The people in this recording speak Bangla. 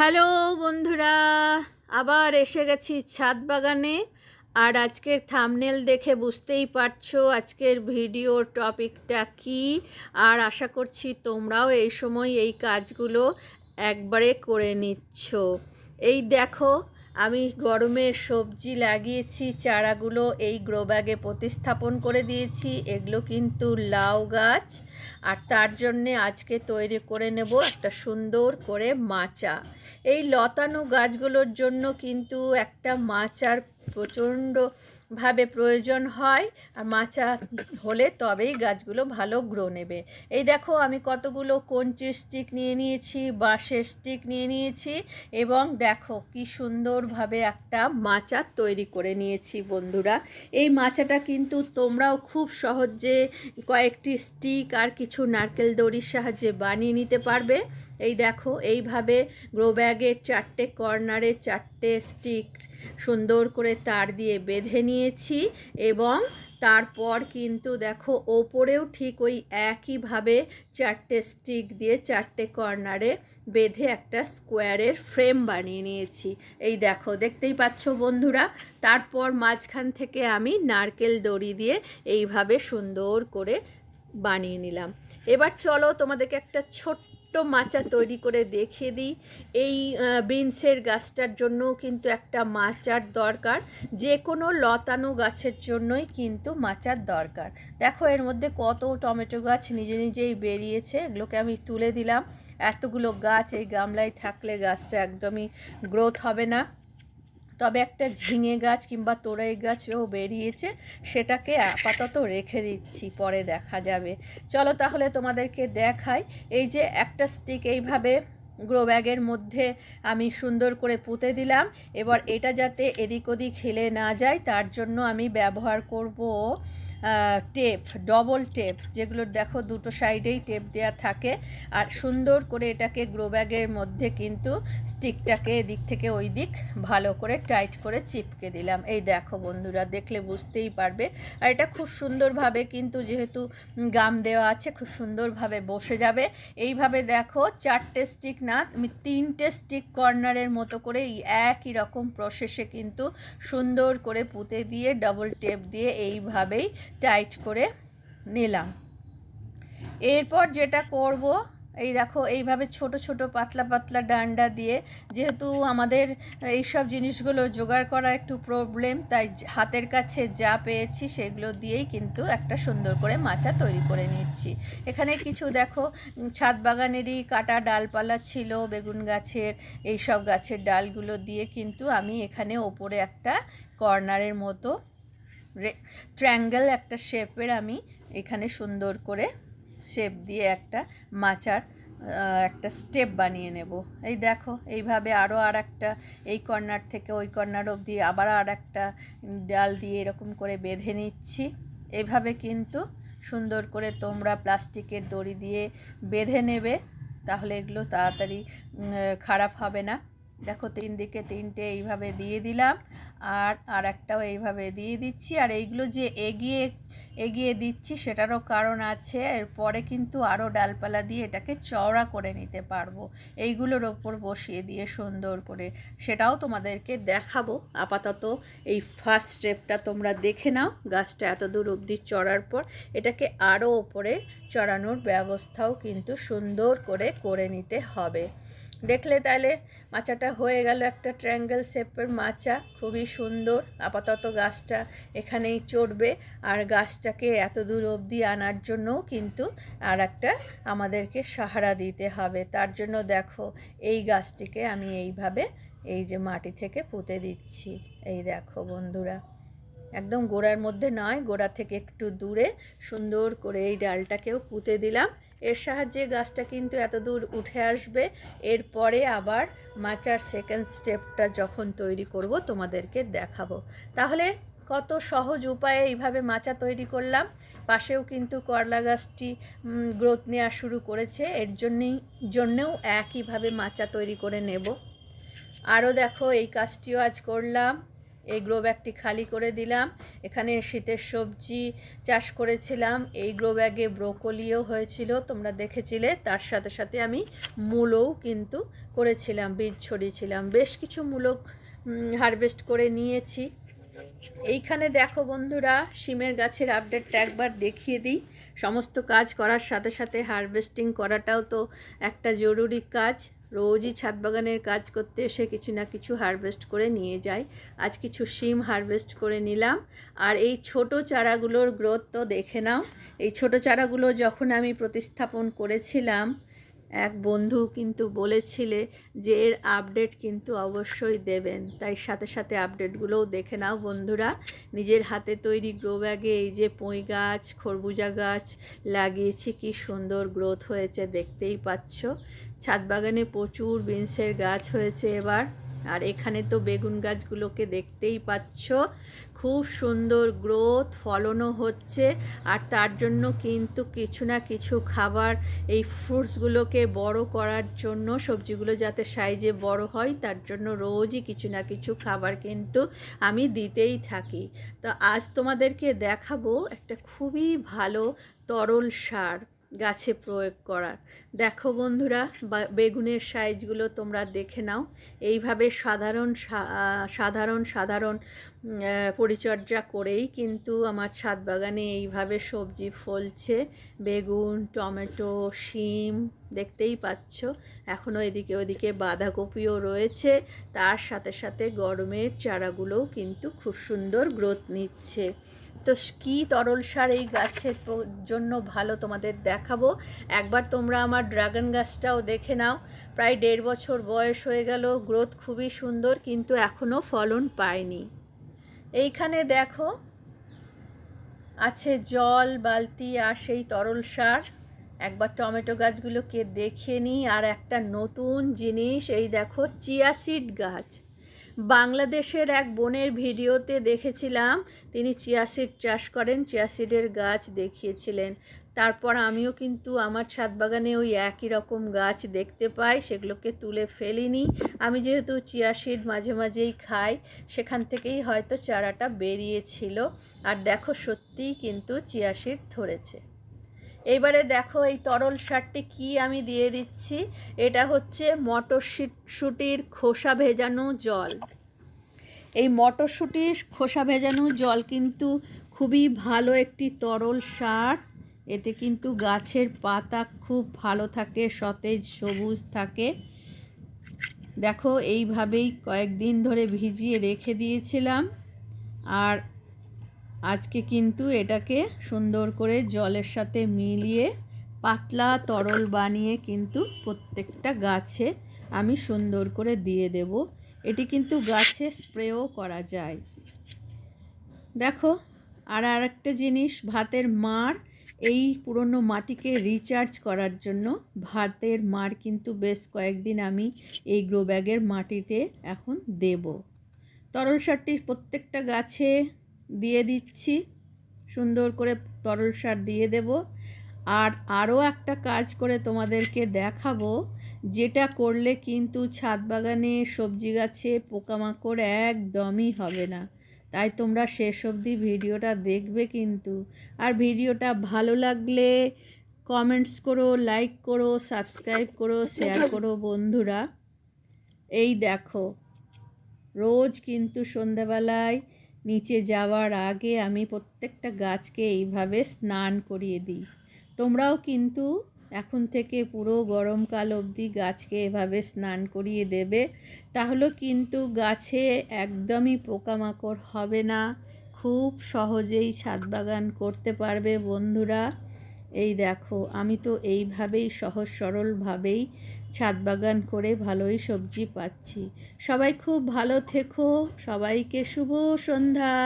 হ্যালো বন্ধুরা, আবার এসে গেছি ছাদ বাগানে আর আজকের থামনেল দেখে বুঝতেই পারছ আজকের ভিডিওর টপিকটা কি। আর আশা করছি তোমরাও এই সময় এই কাজগুলো একবারে করে নিচ্ছ। এই দেখো আমি গরমের সবজি লাগিয়েছি, চারাগুলো এই গ্রো ব্যাগে প্রতিস্থাপন করে দিয়েছি। এগুলো কিন্তু লাউ গাছ। আর তার জন্যে আজকে তৈরি করে নেব একটা সুন্দর করে মাচা। এই লতানো গাছগুলোর জন্য কিন্তু একটা মাচার প্রচণ্ডভাবে প্রয়োজন হয়, আর মাচা হলে তবেই গাছগুলো ভালো গ্রো নেবে। এই দেখো, আমি কতগুলো কঞ্চির স্টিক নিয়ে নিয়েছি, বাঁশের স্টিক নিয়ে নিয়েছি, এবং দেখো কি সুন্দরভাবে একটা মাচা তৈরি করে নিয়েছি বন্ধুরা। এই মাচাটা কিন্তু তোমরাও খুব সহজে কয়েকটি স্টিক আর কিছু নারকেল দড়ির সাহায্যে বানিয়ে নিতে পারবে। এই দেখো, এইভাবে গ্রো ব্যাগের চারটে কর্নারে চারটে স্টিক সুন্দর করে তার দিয়ে বেঁধে নিয়েছি এবং তারপর কিন্তু দেখো, ওপরেও ঠিক ওই একইভাবে চারটে স্টিক দিয়ে চারটে কর্নারে বেঁধে একটা স্কোয়ারের ফ্রেম বানিয়ে নিয়েছি। এই দেখো, দেখতেই পাচ্ছ বন্ধুরা, তারপর মাঝখান থেকে আমি নারকেল দড়ি দিয়ে এইভাবে সুন্দর করে বানিয়ে নিলাম। এবার চলো তোমাদেরকে একটা ছোট্ট মাচা তৈরি করে দেখিয়ে দিই। এই বিনসের গাছটার জন্যও কিন্তু একটা মাচার দরকার। যে কোনো লতানো গাছের জন্যই কিন্তু মাচার দরকার। দেখো এর মধ্যে কত টমেটো গাছ নিজে নিজেই বেরিয়েছে। এগুলোকে আমি তুলে দিলাম। এতগুলো গাছ এই গামলায় থাকলে গাছটা একদমই গ্রোথ হবে না। তবে একটা ঝিঙে গাছ কিংবা তোরাই গাছও বেরিয়েছে, সেটাকে আপাতত রেখে দিচ্ছি, পরে দেখা যাবে। চলো তাহলে তোমাদেরকে দেখাই, এই যে একটা স্টিক এইভাবে গ্রো ব্যাগের মধ্যে আমি সুন্দর করে পুঁতে দিলাম, এবার এটা যাতে এদিক ওদিক হেলে না যায়, তার জন্য আমি ব্যবহার করব টেপ ডবল টেপ যেগুলো দেখো দুটো সাইডেই টেপ দেওয়া থাকে। আর সুন্দর করে এটাকে গ্রো ব্যাগের মধ্যে কিন্তু স্টিকটাকে এদিক থেকে ওই দিক ভালো করে টাইট করে চিপকে দিলাম। এই দেখো বন্ধুরা, দেখলে বুঝতেই পারবে। আর এটা খুব সুন্দরভাবে কিন্তু যেহেতু গাম দেওয়া আছে, খুব সুন্দরভাবে বসে যাবে। এইভাবে দেখো চারটে স্টিক না, আমি তিনটে স্টিক কর্নারের মতো করে এই একই রকম প্রসেসে কিন্তু সুন্দর করে পুঁতে দিয়ে ডবল টেপ দিয়ে এইভাবেই টাইট করে নিলাম। এরপর যেটা করব, এই দেখো, এইভাবে ছোট ছোট, পাতলা পাতলা ডান্ডা দিয়ে যেহেতু আমাদের এইসব জিনিসগুলো জোগাড় করা একটু প্রবলেম তাই হাতের কাছে যা পেয়েছি সেগুলো দিয়েই কিন্তু একটা সুন্দর করে মাচা তৈরি করে নিচ্ছি। এখানে কিছু দেখো, ছাদ বাগানেরই কাটা ডালপালা ছিল, বেগুন গাছের এই সব গাছের ডালগুলো দিয়ে কিন্তু আমি এখানে ওপরে একটা কর্নারের মতো ট্র্যাঙ্গেল একটা শেপের আমি এখানে সুন্দর করে শেপ দিয়ে একটা মাচার একটা স্টেপ বানিয়ে নেব। এই দেখো, এইভাবে আরও আর একটা এই কর্নার থেকে ওই কর্নার অবধি আবার আর একটা ডাল দিয়ে এরকম করে বেঁধে নিচ্ছি। এইভাবে কিন্তু সুন্দর করে তোমরা প্লাস্টিকের দড়ি দিয়ে বেঁধে নেবে, তাহলে এগুলো তাড়াতাড়ি খারাপ হবে না। দেখো তিন দিকে তিনটে এইভাবে দিয়ে দিলাম, আর আর একটাও এইভাবে দিয়ে দিচ্ছি। আর এইগুলো যে এগিয়ে এগিয়ে দিচ্ছি সেটারও কারণ আছে, এরপরে কিন্তু আরও ডালপালা দিয়ে এটাকে চওড়া করে নিতে পারব। এইগুলোর ওপর বসিয়ে দিয়ে সুন্দর করে সেটাও তোমাদেরকে দেখাবো। আপাতত এই ফার্স্ট স্টেপটা তোমরা দেখে নাও, গাছটা এত দূর অবধি চড়ার পর। এটাকে আরও ওপরে চড়ানোর ব্যবস্থাও কিন্তু সুন্দর করে করে নিতে হবে। দেখলে তাহলে মাচাটা হয়ে গেল একটা ট্রায়াঙ্গেল শেপের মাচা, খুবই সুন্দর। আপাতত গাছটা এখানেই চড়বে। আর গাছটাকে এত দূর অবধি আনার জন্যও কিন্তু আর একটা আমাদেরকে সাহারা দিতে হবে। তার জন্য দেখো, এই গাছটিকে আমি এইভাবে এই যে মাটি থেকে পুঁতে দিচ্ছি। এই দেখো বন্ধুরা, একদম গোড়ার মধ্যে নয়, গোড়া থেকে একটু দূরে সুন্দর করে এই ডালটাকেও পুঁতে দিলাম। এর সাহায্যে গাছটা কিন্তু এত দূর উঠে আসবে। এরপরে আবার মাচার সেকেন্ড স্টেপটা যখন তৈরি করব, তোমাদেরকে দেখাবো। তাহলে কত সহজ উপায়ে এইভাবে মাচা তৈরি করলাম। পাশেও কিন্তু করলা গাছটি গ্রোথ নেওয়া শুরু করেছে। এর জন্যেই, জন্যেও একইভাবে মাচা তৈরি করে নেব। আরও দেখো, এই কাজটিও আজ করলাম। এই গ্রো ব্যাগটি খালি করে দিলাম। এখানে শীতের সবজি চাষ করেছিলাম। এই গ্রো ব্যাগে ব্রোকলিও হয়েছিল, তোমরা দেখেছিলে। তার সাথে সাথে আমি মূলও কিন্তু করেছিলাম, বীজ ছড়িয়েছিলাম। বেশ কিছু মূলো হারভেস্ট করে নিয়েছি। এইখানে দেখো বন্ধুরা সিমের গাছের আপডেটটা একবার দেখিয়ে দিই। সমস্ত কাজ করার সাথে সাথে হারভেস্টিং করাটাও তো একটা জরুরি কাজ। রোজই ছাদ বাগানের কাজ করতে এসে কিছু না কিছু হারভেস্ট করে নিয়ে যাই আজ কিছু শিম হারভেস্ট করে নিলাম। আর এই ছোট চারাগুলোর গ্রোথ তো দেখে নাও। এই ছোট চারাগুলো যখন আমি প্রতিস্থাপন করেছিলাম এক বন্ধু কিন্তু বলেছিলে যে এর আপডেট কিন্তু অবশ্যই দেবেন। তাই সাথে সাথে আপডেটগুলোও দেখে নাও বন্ধুরা। নিজের হাতে তৈরি গ্রো ব্যাগে এই যে পুঁই গাছ, খরবুজা গাছ লাগিয়েছি, কি সুন্দর গ্রোথ হয়েছে, দেখতেই পাচ্ছ। ছাদ বাগানে প্রচুর বিনসের গাছ হয়েছে এবার। আর এখানে তো বেগুন গাছগুলোকে দেখতেই পাচ্ছ। খুব সুন্দর গ্রোথ, ফলনও হচ্ছে আর তার জন্য কিন্তু কিছু না কিছু খাবার, এই ফ্রুটসগুলোকে বড় করার জন্য, সবজিগুলো যাতে সাইজে বড় হয়, তার জন্য রোজই কিছু না কিছু খাবার কিন্তু আমি দিতেই থাকি। তো আজ তোমাদেরকে দেখাবো একটা খুবই ভালো তরল সার গাছে প্রয়োগ করার। দেখো বন্ধুরা বেগুনের সাইজগুলো তোমরা দেখে নাও। এইভাবে সাধারণ সাধারণ সাধারণ পরিচর্যা করেই কিন্তু আমার ছাদ বাগানে এইভাবে সবজি ফলছে। বেগুন, টমেটো, শিম দেখতেই পাচ্ছ। এখনও এদিকে ওদিকে বাঁধাকপিও রয়েছে। তার সাথে সাথে গরমের চারাগুলোও কিন্তু খুব সুন্দর গ্রোথ নিচ্ছে। তো কী তরল সার এই গাছের জন্য ভালো তোমাদের দেখাবো? একবার তোমরা আমার ড্রাগন গাছটাও দেখে নাও। প্রায় দেড় বছর বয়স হয়ে গেল গ্রোথ খুবই সুন্দর, কিন্তু এখনও ফলন পায়নি এইখানে দেখো, আছে জল, বালতি আর সেই তরল সার। একবার টমেটো গাছগুলোকে দেখে নিই। আর একটা নতুন জিনিস, এই দেখো, চিয়া সিড গাছ। বাংলাদেশের এক বোনের ভিডিওতে দেখেছিলাম, তিনি চিয়াসিড চাষ করেন চিয়াসিডের গাছ দেখিয়েছিলেন। তারপর আমিও কিন্তু আমার ছাদ বাগানে ওই একই রকম গাছ দেখতে পাই, সেগুলোকে তুলে ফেলিনি। আমি যেহেতু চিয়াসিড মাঝে মাঝেই খাই, সেখান থেকেই হয়তো চারাটা বেরিয়েছিল। আর দেখো সত্যিই কিন্তু চিয়াসিড ধরেছে। এইবারে দেখো এই তরল সারটি কি আমি দিয়ে দিচ্ছি। এটা হচ্ছে মটরশুটির খোসা ভেজানো জল। এই মটরশুটির খোসা ভেজানো জল কিন্তু খুবই ভালো একটি তরল সার। এতে কিন্তু গাছের পাতা খুব ভালো থাকে, সতেজ সবুজ থাকে। দেখো, এইভাবেই কয়েকদিন ধরে ভিজিয়ে রেখে দিয়েছিলাম। আর আজকে কিন্তু এটাকে সুন্দর করে জলের সাথে মিলিয়ে পাতলা তরল বানিয়ে কিন্তু প্রত্যেকটা গাছে আমি সুন্দর করে দিয়ে দেব। এটি কিন্তু গাছে স্প্রেও করা যায়। দেখো, আর আরেকটা জিনিস, ভাতের মার, এই পুরনো মাটিকে রিচার্জ করার জন্য ভাতের মার কিন্তু বেশ কয়েকদিন আমি এই গ্রো ব্যাগের মাটিতে এখন দেব। তরল সারটি প্রত্যেকটা গাছে দিয়ে দিচ্ছি। সুন্দর করে তরল সার দিয়ে দেব। আর আরও একটা কাজ করে তোমাদেরকে দেখাবো, যেটা করলে কিন্তু ছাদ বাগানে সবজি গাছে পোকামাকড় একদমই হবে না। তাই তোমরা শেষ অবধি ভিডিওটা দেখবে কিন্তু। আর ভিডিওটা ভালো লাগলে কমেন্টস করো, লাইক করো, সাবস্ক্রাইব করো, শেয়ার করো বন্ধুরা। এই দেখো, রোজ কিন্তু সন্ধ্যাবেলায় নিচে যাওয়ার আগে আমি প্রত্যেকটা গাছকে এইভাবে স্নান করিয়ে দিই। তোমরাও কিন্তু এখন থেকে পুরো গরমকাল অবধি গাছকে এভাবে স্নান করিয়ে দেবে, তাহলে কিন্তু গাছে একদমই পোকামাকড় হবে না। খুব সহজেই ছাদ বাগান করতে পারবে বন্ধুরা। এই দেখো, আমি তো এইভাবেই সহজ সরলভাবেই ছাদ বাগান করে ভালোই সবজি পাচ্ছি। সবাই খুব ভালো থেকো, সবাইকে শুভ সন্ধ্যা।